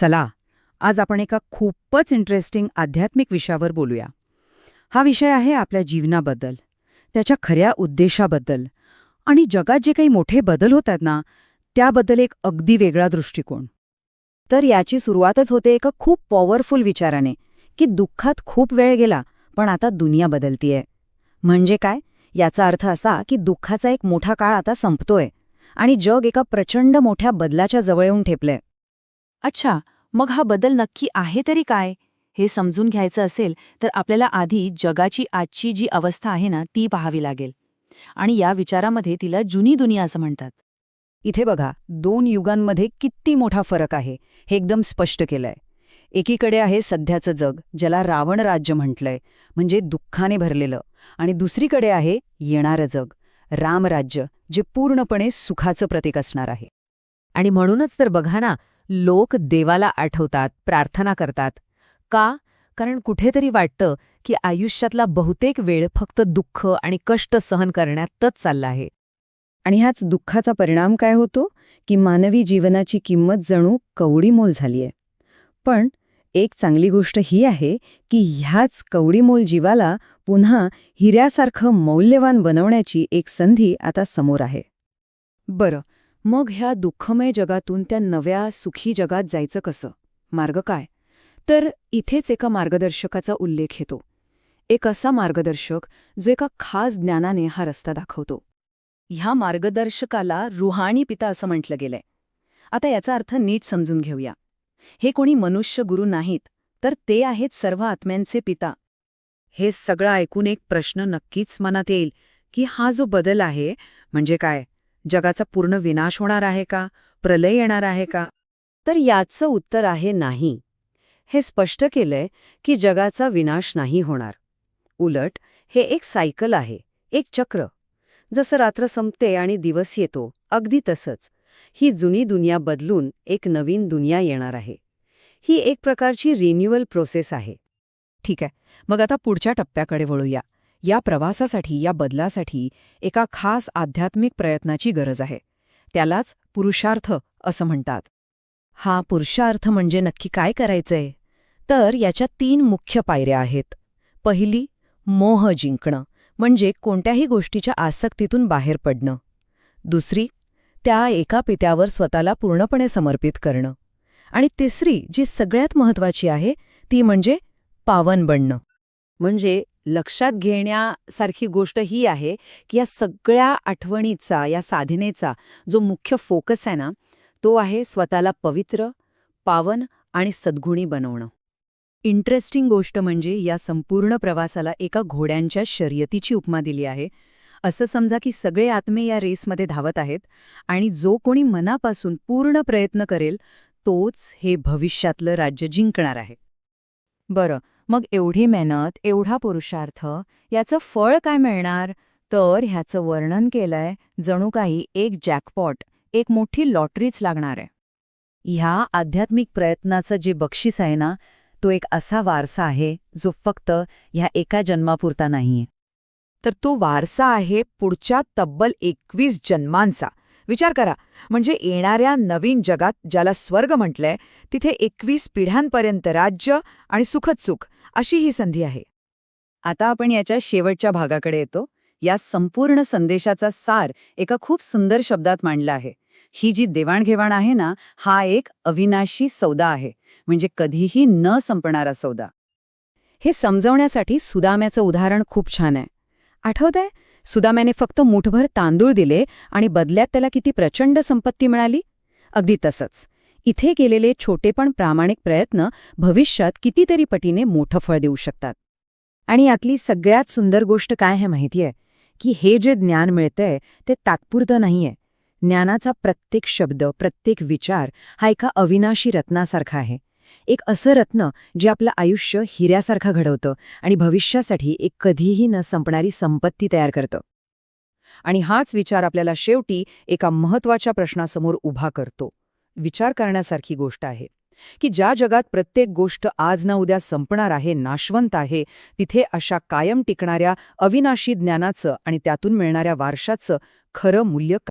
चला आज आपण एका खूपच इंटरेस्टिंग आध्यात्मिक विषयावर बोलूया. हा विषय आहे आपल्या जीवनाबद्दल त्याच्या खऱ्या उद्देशाबद्दल आणि जगात जे काही मोठे बदल होत आहेत ना त्याबद्दल एक अगदी वेगळा दृष्टिकोन. तर याची सुरुवातच होते एका खूप पॉवरफुल विचाराने की दुःखात खूप वेळ गेला पण आता दुनिया बदलतीये. म्हणजे काय? याचा अर्थ असा की दुःखाचा एक मोठा काळ आता संपतोय आणि जग एका प्रचंड मोठ्या बदलाच्या जवळ येऊन ठेपलंय. अच्छा मग हा बदल नक्की आहे तरी काय? हे समजून घ्यायचं असेल तर आपल्याला आधी जगाची आजची जी अवस्था आहे ना ती पाहावी लागेल. आणि या विचारामध्ये तिला जुनी दुनिया असं म्हणतात. इथे बघा दोन युगांमध्ये किती मोठा फरक आहे हे एकदम स्पष्ट केलंय. एकीकडे आहे सध्याचं जग ज्याला रावण राज्य म्हटलंय म्हणजे दुःखाने भरलेलं. आणि दुसरीकडे आहे येणारं जग रामराज्य जे पूर्णपणे सुखाचं प्रतीक असणार आहे. आणि म्हणूनच तर बघा ना लोक देवाला आठवतात प्रार्थना करतात. का? कारण कुठेतरी वाटतं की आयुष्यातला बहुतेक वेळ फक्त दुःख आणि कष्ट सहन करण्यातच चालला आहे. आणि ह्याच दुःखाचा परिणाम काय होतो? की मानवी जीवनाची किंमत जणू कवडीमोल झालीय पण एक चांगली गोष्ट ही आहे की ह्याच कवडीमोल जीवाला पुन्हा हिऱ्यासारखं मौल्यवान बनवण्याची एक संधी आता समोर आहे. बरं. मग ह्या दुःखमय जगातून त्या नव्या सुखी जगात जायचं कसं? मार्ग काय? तर इथेच एका मार्गदर्शकाचा उल्लेख येतो. एक असा मार्गदर्शक जो एका खास ज्ञानाने हा रस्ता दाखवतो. ह्या मार्गदर्शकाला रुहाणी पिता असं म्हटलं गेलंय. आता याचा अर्थ नीट समजून घेऊया. हे कोणी मनुष्य गुरु नाहीत तर ते आहेत सर्व आत्म्यांचे पिता. हे सगळं ऐकून एक प्रश्न नक्कीच मनात येईल की हा जो बदल आहे म्हणजे काय? जगाचा पूर्ण विनाश होणार आहे का? प्रलय येणार आहे का? तर याचं उत्तर आहे नाही. हे स्पष्ट केलंय की जगाचा विनाश नाही होणार. उलट हे एक सायकल आहे एक चक्र. जसं रात्र संपते आणि दिवस येतो अगदी तसंच. ही जुनी दुनिया बदलून एक नवीन दुनिया येणार आहे. ही एक प्रकारची रिन्युअल प्रोसेस आहे. ठीक आहे. मग आता पुढच्या टप्प्याकडे वळूया. या प्रवासासाठी या बदलासाठी एका खास आध्यात्मिक प्रयत्नाची गरज आहे. त्यालाच पुरुषार्थ असं म्हणतात. हा पुरुषार्थ म्हणजे नक्की काय करायचंय? तर याच्या तीन मुख्य पायऱ्या आहेत. पहिली मोह जिंकणं म्हणजे कोणत्याही गोष्टीच्या आसक्तीतून बाहेर पडणं. दुसरी त्या एका पित्यावर स्वतःला पूर्णपणे समर्पित करणं. आणि तिसरी जी सगळ्यात महत्वाची आहे ती म्हणजे पावन बनणं. म्हणजे लक्षात घेण्यासारखी गोष्ट ही आहे की या सगळ्या आठवणीचा या साधनेचा जो मुख्य फोकस आहे ना तो आहे स्वतःला पवित्र पावन आणि सद्गुणी बनवणं. इंटरेस्टिंग गोष्ट म्हणजे या संपूर्ण प्रवासाला एका घोड्यांच्या शर्यतीची उपमा दिली आहे. असं समजा की सगळे आत्मे या रेसमध्ये धावत आहेत आणि जो कोणी मनापासून पूर्ण प्रयत्न करेल तोच हे भविष्यातलं राज्य जिंकणार आहे. बरं मग एवढी मेहनत एवढा पुरुषार्थ याचं फळ काय मिळणार? तर ह्याचं वर्णन केलंय जणू काही एक जॅकपॉट एक मोठी लॉटरीच लागणार आहे. ह्या आध्यात्मिक प्रयत्नाचं जे बक्षीस आहे ना तो एक असा वारसा आहे जो फक्त ह्या एका जन्मापुरता नाहीये. तर तो वारसा आहे पुढच्या तब्बल एकवीस जन्मांचा. विचार करा म्हणजे येणाऱ्या नवीन जगात ज्याला स्वर्ग म्हटलंय तिथे एकवीस पिढ्यांपर्यंत राज्य आणि सुखद सुख अशी ही संधी आहे. आता आपण याच्या शेवटच्या भागाकडे येतो. या संपूर्ण संदेशाचा सार एका खूप सुंदर शब्दात मांडला आहे. ही जी देवाणघेवाण आहे ना हा एक अविनाशी सौदा आहे. म्हणजे कधीही न संपणारा सौदा. हे समजवण्यासाठी सुदाम्याचं उदाहरण खूप छान आहे. आठवतंय? सुदाम्याने फक्त मुठभर तांदूळ दिले आणि बदल्यात त्याला किती प्रचंड संपत्ती मिळाली? अगदी तसंच. इथे केलेले छोटे पण प्रामाणिक प्रयत्न भविष्यात कितीतरी पटीने मोठं फळ देऊ शकतात. आणि यातली सगळ्यात सुंदर गोष्ट काय आहे माहितीये? की हे जे ज्ञान मिळतंय ते तात्पुरतं नाहीये. ज्ञानाचा प्रत्येक शब्द प्रत्येक विचार हा एका अविनाशी रत्नासारखा आहे. एक असं रत्न जे आपलं आयुष्य हिऱ्यासारखं घडवतं आणि भविष्यासाठी एक कधीही न संपणारी संपत्ती तयार करतं. आणि हाच विचार आपल्याला शेवटी एका महत्त्वाच्या प्रश्नासमोर उभा करतो. विचार करण्यासारखी गोष्ट आहे की ज्या जगात प्रत्येक गोष्ट आज ना उद्या संपणार आहे नाशवंत आहे तिथे अशा कायम टिकणाऱ्या अविनाशी ज्ञानाचं आणि त्यातून मिळणाऱ्या वारशाचं खरं मूल्य